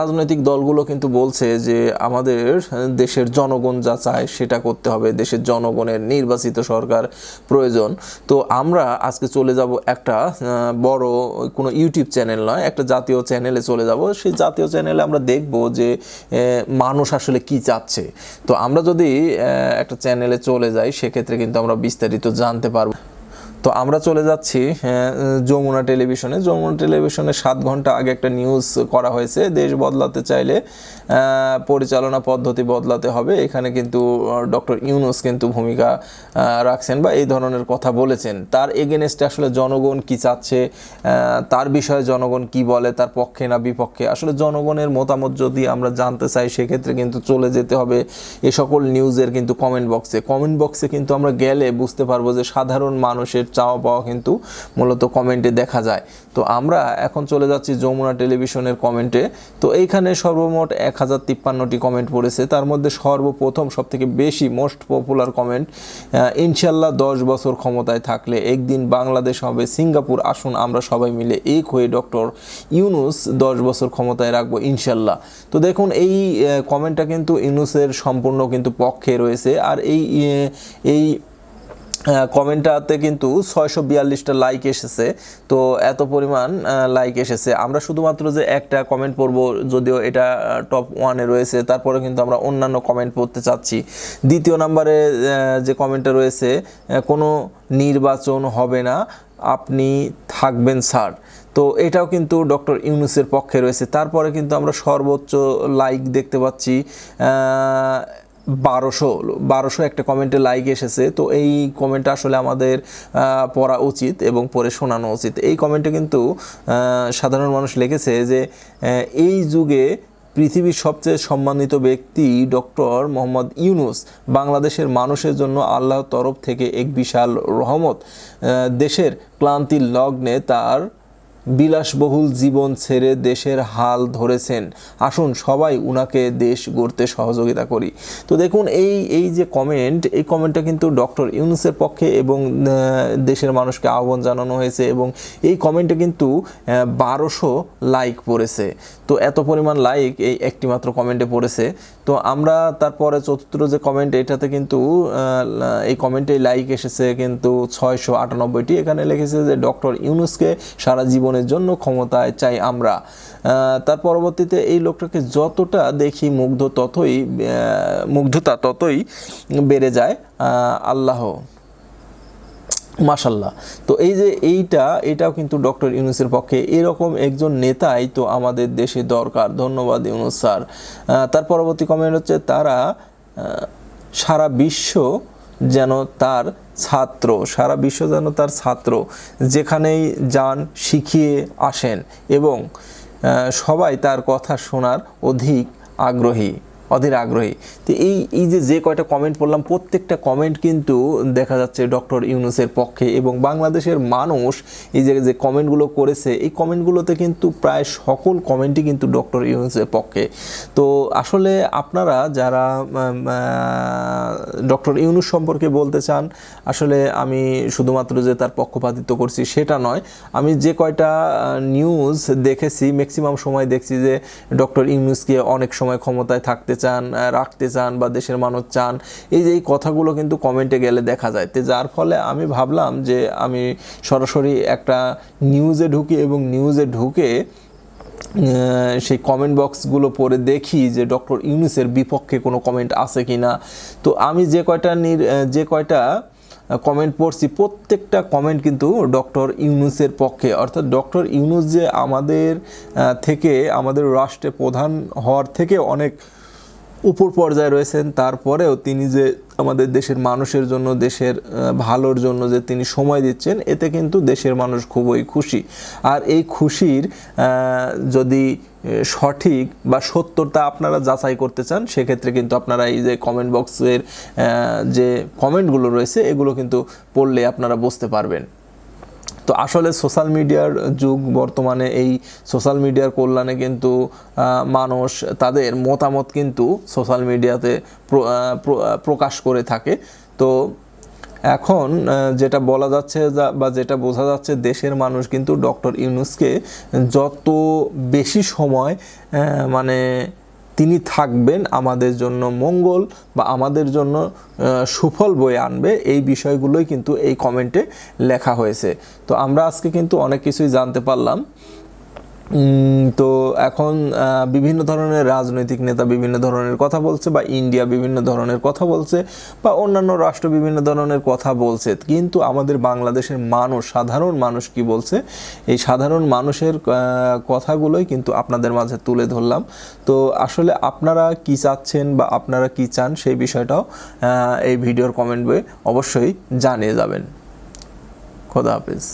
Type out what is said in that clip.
রাজনৈতিক দলগুলো কিন্তু বলছে যে আমাদের দেশের জনগণ যা চায় সেটা করতে হবে, দেশের জনগণের নির্বাচিত সরকার প্রয়োজন। তো আমরা আজকে চলে যাব একটা বড় কোনো ইউটিউব চ্যানেল নয়, একটা জাতীয় চ্যানেলে চলে যাব। সেই জাতীয় চ্যানেলে আমরা দেখব যে মানুষ আসলে কি চাচ্ছে। তো আমরা যদি একটা চ্যানেলে চলে যাই, সেক্ষেত্রে কিন্তু আমরা বিস্তারিত জানতে পারব। তো আমরা চলে যাচ্ছি যমুনা টেলিভিশনে। যমুনা টেলিভিশনে সাত ঘণ্টা আগে একটা নিউজ করা হয়েছে, দেশ বদলাতে চাইলে পরিচালনা পদ্ধতি বদলাতে হবে। এখানে কিন্তু ডক্টর ইউনুস কিন্তু ভূমিকা রাখছেন বা এই ধরনের কথা বলেছেন। তার এগেনস্টে আসলে জনগণ কি চাচ্ছে তার বিষয়ে জনগণ কি বলে, তার পক্ষে না বিপক্ষে? আসলে জনগণের মতামত যদি আমরা জানতে চাই, সেক্ষেত্রে কিন্তু চলে যেতে হবে এ সকল নিউজের কিন্তু কমেন্ট বক্সে কমেন্ট বক্সে কিন্তু আমরা গেলে বুঝতে পারব যে সাধারণ মানুষের চাওয়া পাওয়া কিন্তু মূলত কমেন্টে দেখা যায়। তো আমরা এখন চলে যাচ্ছি যমুনা টেলিভিশনের কমেন্টে তো এইখানে সর্বমোট এক হাজার তিপ্পান্নটি কমেন্ট পড়েছে। তার মধ্যে সর্বপ্রথম সব থেকে বেশি মোস্ট পপুলার কমেন্ট ইনশাল্লাহ দশ বছর ক্ষমতায় থাকলে একদিন বাংলাদেশ হবে, সিঙ্গাপুর আসুন আমরা সবাই মিলে, এক হয়ে ডক্টর ইউনুস দশ বছর ক্ষমতায় রাখব ইনশাল্লাহ তো দেখুন এই কমেন্টটা কিন্তু ইউনুসের সম্পূর্ণ কিন্তু পক্ষে রয়েছে। আর এই এই কমেন্টটাতে কিন্তু ছয়শো বিয়াল্লিশটা লাইক এসেছে। তো এত পরিমাণ লাইক এসেছে। আমরা শুধুমাত্র যে একটা কমেন্ট পড়ব, যদিও এটা টপ ওয়ানে রয়েছে তারপরে কিন্তু আমরা অন্যান্য কমেন্ট পড়তে চাচ্ছি। দ্বিতীয় নাম্বারে যে কমেন্টটা রয়েছে কোনো নির্বাচন হবে না, আপনি থাকবেন স্যার তো এটাও কিন্তু ডক্টর ইউনুসের পক্ষে রয়েছে। তারপরে কিন্তু আমরা সর্বোচ্চ লাইক দেখতে পাচ্ছি বারোশো বারোশো একটা কমেন্টে লাইক এসেছে। তো এই কমেন্টটা আসলে আমাদের পড়া উচিত এবং পড়ে শোনানো উচিত। এই কমেন্টে কিন্তু সাধারণ মানুষ লিখেছে যে এই যুগে পৃথিবীর সবচেয়ে সম্মানিত ব্যক্তি ডক্টর মোহাম্মদ ইউনুস। বাংলাদেশের মানুষের জন্য আল্লাহর তরফ থেকে এক বিশাল রহমত। দেশের ক্লান্তির লগ্নে তার বিলাসবহুল জীবন ছেড়ে দেশের হাল ধরেছেন। আসুন সবাই উনাকে দেশ গড়তে সহযোগিতা করি। তো দেখুন, এই এই যে কমেন্ট এই কমেন্টটা কিন্তু ডক্টর ইউনুসের পক্ষে এবং দেশের মানুষকে আহ্বান জানানো হয়েছে এবং এই কমেন্টে কিন্তু বারোশো লাইক পড়েছে। তো এত পরিমাণ লাইক এই একটি মাত্র কমেন্টে পড়েছে। তো আমরা তারপরে চতুর্থ যে কমেন্ট এটাতে কিন্তু এই কমেন্টে লাইক এসেছে কিন্তু ছয়শো আটানব্বইটি। এখানে লিখেছে যে ডক্টর ইউনুসকে সারা জীবনের জন্য ক্ষমতায় চাই আমরা। তার পরবর্তীতে এই লোকটাকে যতটা দেখি মুগ্ধ ততই মুগ্ধতা ততই বেড়ে যায় আল্লাহ। মাশাল্লাহ তো এই যে এইটা, এটাও কিন্তু ডক্টর ইউনুসের পক্ষে এরকম একজন নেতাই তো আমাদের দেশে দরকার। ধন্যবাদ ইউনুস স্যার। তার পরবর্তী কমেন্ট হচ্ছে, তারা সারা বিশ্ব যেন তার ছাত্র, সারা বিশ্ব যেন তার ছাত্র, যেখানেই যান, শিখিয়ে আসেন এবং সবাই তার কথা শোনার অধিক আগ্রহী। অধীর আগ্রহী। তো এই এই যে যে কয়টা কমেন্ট পড়লাম, প্রত্যেকটা কমেন্ট কিন্তু দেখা যাচ্ছে ডক্টর ইউনুসের পক্ষে এবং বাংলাদেশের মানুষ এই যে যে কমেন্টগুলো করেছে, এই কমেন্টগুলোতে কিন্তু প্রায় সকল কমেন্টই কিন্তু ডক্টর ইউনুসের পক্ষে। তো আসলে আপনারা যারা ডক্টর ইউনুস সম্পর্কে বলতে চান, আসলে আমি শুধুমাত্র যে তার পক্ষপাতিত্ব করছি সেটা নয়, আমি যে কয়টা নিউজ দেখেছি ম্যাক্সিমাম সময় দেখছি যে ডক্টর ইউনুসকে অনেক সময় ক্ষমতায় থাকতে চান রাখতে চান বা দেশের মানুষ চান, এই যে এই কথাগুলো কিন্তু কমেন্টে গেলে দেখা যায়। তো যার ফলে আমি ভাবলাম যে আমি সরাসরি একটা নিউজে ঢুকি এবং নিউজে ঢুকে সেই কমেন্ট বক্সগুলো পড়ে দেখি যে ডক্টর ইউনুসের বিপক্ষে কোনো কমেন্ট আছে কি না তো আমি যে কয়টা নির- যে কয়টা কমেন্ট পড়ছি, প্রত্যেকটা কমেন্ট কিন্তু ডক্টর ইউনুসের পক্ষে। অর্থাৎ ডক্টর ইউনুস যে আমাদের থেকে, আমাদের রাষ্ট্রে প্রধান হওয়ার থেকে অনেক উপর পর্যায়ে রয়েছেন, তারপরেও তিনি যে আমাদের দেশের মানুষের জন্য, দেশের ভালোর জন্য যে তিনি সময় দিচ্ছেন, এতে কিন্তু দেশের মানুষ খুবই খুশি। আর এই খুশির যদি সঠিক বা সত্যতা আপনারা যাচাই করতে চান, সেক্ষেত্রে কিন্তু আপনারা এই যে কমেন্ট বক্সের যে কমেন্টগুলো রয়েছে, এগুলো কিন্তু পড়লে আপনারা বুঝতে পারবেন। তো আসলে সোশ্যাল মিডিয়ার যুগ, বর্তমানে এই সোশ্যাল মিডিয়ার কল্যাণে কিন্তু মানুষ তাদের মতামত কিন্তু সোশ্যাল মিডিয়াতে প্রকাশ করে থাকে। তো এখন যেটা বলা যাচ্ছে বা যেটা বোঝা যাচ্ছে দেশের মানুষ কিন্তু ডক্টর ইউনুসকে যত বেশি সময় মানে তিনি থাকবেন আমাদের জন্য মঙ্গল বা আমাদের জন্য সুফল বয়ে আনবে। এই বিষয়গুলোই কিন্তু এই কমেন্টে লেখা হয়েছে। তো আমরা আজকে কিন্তু অনেক কিছুই জানতে পারলাম। তো এখন বিভিন্ন ধরনের রাজনৈতিক নেতা বিভিন্ন ধরনের কথা বলছে বা ইন্ডিয়া বিভিন্ন ধরনের কথা বলছে বা অন্যান্য রাষ্ট্র বিভিন্ন ধরনের কথা বলছে। কিন্তু আমাদের বাংলাদেশের মানুষ, সাধারণ মানুষ কি বলছে? এই সাধারণ মানুষের কথাগুলোই কিন্তু আপনাদের মাঝে তুলে ধরলাম। তো আসলে আপনারা কি চাচ্ছেন বা আপনারা কি চান সেই বিষয়টাও এই ভিডিওর কমেন্ট বয়ে অবশ্যই জানিয়ে যাবেন। খোদা হাফিজ।